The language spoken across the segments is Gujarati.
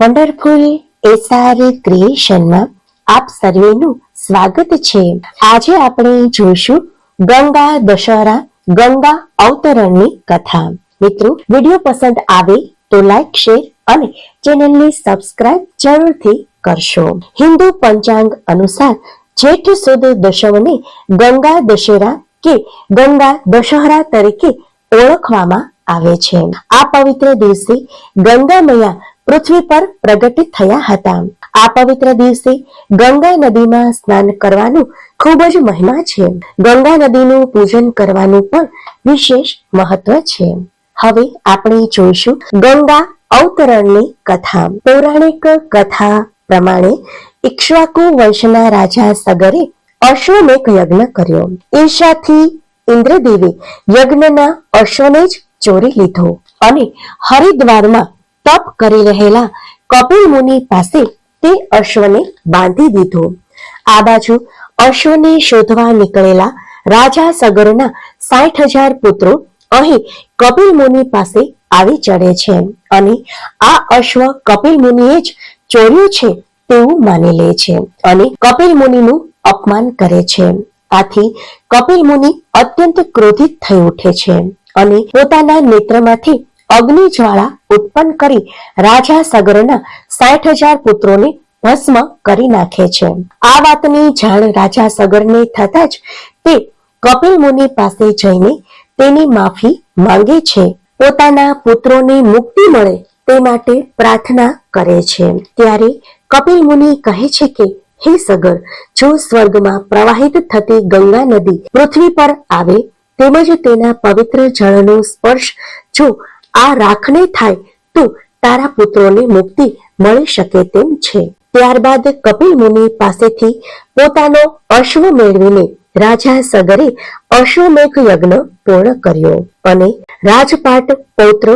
વન્ડરફુલ એસઆર ક્રિએશનમાં આપ સર્વેનું સ્વાગત છે. આજે આપણે જોઈશું ગંગા દશહરા, ગંગા અવતરણની કથા. મિત્રો, વીડિયો પસંદ આવે તો લાઈક, શેર અને ચેનલને સબસ્ક્રાઇબ જરૂરથી કરશો. હિન્દુ પંચાંગ અનુસાર જેઠ સુદ દશમને ગંગા દશેરા કે ગંગા દશહરા તરીકે ઓળખવામાં આવે છે. આ પવિત્ર દિવસે ગંગા મૈયા પૃથ્વી પર પ્રગટિત થયા હતા. આ પવિત્ર દિવસે ગંગા નદીમાં સ્નાન કરવાનું ખૂબ જ મહિમા છે. ગંગા નદીનું પૂજન કરવાનું પણ વિશેષ મહત્વ છે. હવે આપણે જોઈશું ગંગા અવતરણની કથા. પૌરાણિક કથા પ્રમાણે ઇક્ષ્વાકુ વંશના રાજા સગરે અશ્વમેઘ યજ્ઞ કર્યો. ઈર્ષાથી ઇન્દ્રદેવે યજ્ઞના અશ્વને જ ચોરી લીધો અને હરિદ્વારમાં તપ કરી રહેલા કપિલ મુનિ પાસે તે અશ્વને બાંધી દીધો. આ બાજુ અશ્વને શોધવા નીકળેલા રાજા સગરના સાઠ હજાર પુત્રો અહીં કપિલ મુનિ પાસે આવી ચડે છે અને આ અશ્વ કપિલ મુનિએ જ ચોર્યું છે તેવું માની લે છે અને કપિલ મુનિનું અપમાન કરે છે. આથી કપિલ મુનિ અત્યંત ક્રોધિત થઈ ઉઠે છે અને પોતાના નેત્રમાંથી અગ્નિ જ્વાળા ઉત્પન્ન કરી રાજા સગરના સાઠ હજાર પુત્રોને ભસ્મ કરી નાખે છે. આ વાતની જાણ રાજા સગરને થતા જ તે કપિલ મુનિ પાસે જઈને તેની માફી માંગે છે. પોતાના પુત્રોને મુક્તિ મળે તે માટે પ્રાર્થના કરે છે. ત્યારે કપિલ મુનિ કહે છે કે, હે સગર, જો સ્વર્ગમાં પ્રવાહિત થતી ગંગા નદી પૃથ્વી પર આવે, તેમજ તેના પવિત્ર જળનો સ્પર્શ જો આ રાખને થાય તો તારા પુત્રોને મુક્તિ મળી શકે તેમ છે. ત્યારબાદ કપિલ મુનિ પાસેથી પોતાનો અશ્વ મેળવીને રાજા સગરે અશ્વમેઘ યજ્ઞ પૂર્ણ કર્યો અને રાજપાટ પૌત્ર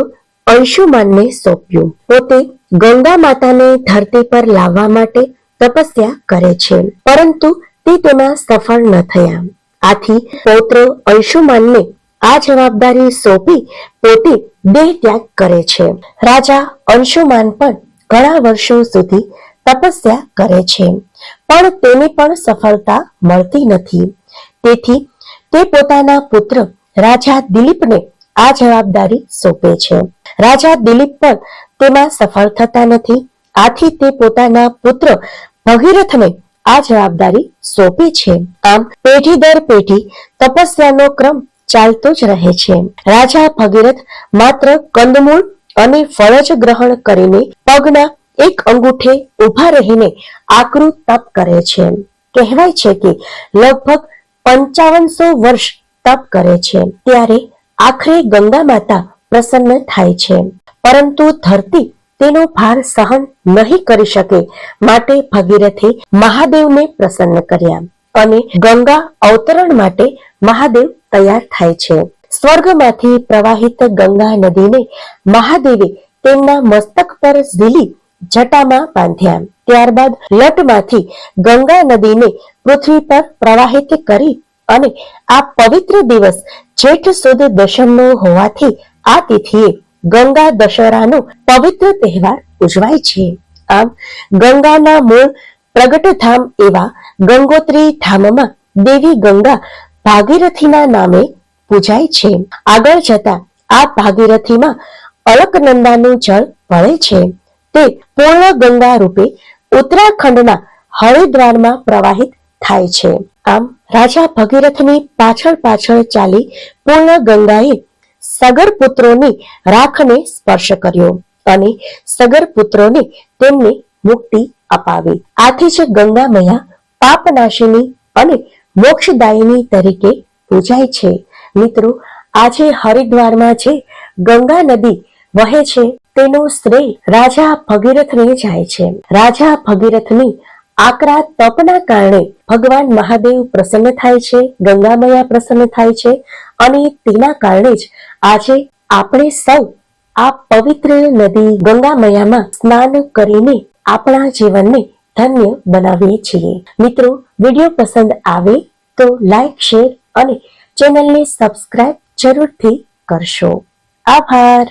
અંશુમાનને સોંપ્યું. પોતે ગંગા માતાને ધરતી પર લાવવા માટે તપસ્યા કરે છે, પરંતુ તે તેમાં સફળ ન થયા. આથી પૌત્ર અંશુમાનને આ જવાબદારી સોંપી પોતે દેહ ત્યાગ કરે છે. રાજા અંશુમાન પણ ઘણા વર્ષો સુધી તપસ્યા કરે છે. પણ તેને પણ સફળતા મળતી નથી. તેથી તે પોતાના પુત્ર રાજા દિલીપને આ જવાબદારી સોંપે છે. રાજા દિલીપ પણ તેમાં સફળ થતા નથી. આથી તે પોતાના પુત્ર ભગીરથને આ જવાબદારી સોંપે છે. આમ પેઢી દર પેઢી તપસ્યાનો ક્રમ ચાલતો જ રહે છે. રાજા ભગીરથ માત્ર કંદમૂળ અને ફળ જ ગ્રહણ કરીને પગના એક અંગૂઠે ઊભા રહીને આકરું તપ કરે છે. કહેવાય છે કે લગભગ પંચાવનસો વર્ષ તપ કરે છે. ત્યારે આખરે ગંગા માતા પ્રસન્ન થાય છે. પરંતુ ધરતી તેનો ભાર સહન નહીં કરી શકે માટે ભગીરથે મહાદેવને પ્રસન્ન કર્યા અને ગંગા અવતરણ માટે મહાદેવ તૈયાર થાય છે. સ્વર્ગમાંથી પ્રવાહિત ગંગા નદીને મહાદેવે તેમના મસ્તક પર ઝીલી જટામાં બાંધ્યા. ત્યારબાદ લટમાંથી ગંગા નદીને પૃથ્વી પર પ્રવાહિત કરી અને આ પવિત્ર દિવસ જેઠ સુદ દશમનો હોવાથી આ તિથિએ ગંગા દશેરાનો પવિત્ર તહેવાર ઉજવાય છે. આમ, ગંગાના મૂળ પ્રગટ ધામ એવા ગંગોત્રી ધામમાં દેવી ગંગા ભાગીરથીના નામે પૂજાય છે. આગળ જતા આ ભાગીરથીમાં અલકનંદાનું જળ વળે છે. તે પૂર્ણ ગંગા રૂપે ઉત્તરાખંડના હરિદ્વારમાં પ્રવાહિત થાય છે. આમ રાજા ભગીરથની પાછળ પાછળ ચાલી પૂર્ણ ગંગાએ સગર પુત્રોની રાખને સ્પર્શ કર્યો અને સગર પુત્રોને તેમને મુક્તિ અપાવી. આથી જ ગંગા મૈયા પાપનાશિની અને મોક્ષદાયિની તરીકે પૂજાય છે. મિત્રો, આજે હરિદ્વારમાં જે ગંગા નદી વહે છે, તેનો શ્રેય રાજા ભગીરથને જાય છે. રાજા ભગીરથની આકરા તપના કારણે ભગવાન મહાદેવ પ્રસન્ન થાય છે ગંગા મૈયા પ્રસન્ન થાય છે અને તેના કારણે જ આજે આપણે સૌ આ પવિત્ર નદી ગંગા મૈયામાં સ્નાન કરીને આપણા જીવનને ધન્ય બનાવીએ છીએ. મિત્રો, વીડિયો પસંદ આવે તો લાઈક, શેર અને ચેનલને સબસ્ક્રાઇબ જરૂરથી કરશો. આભાર.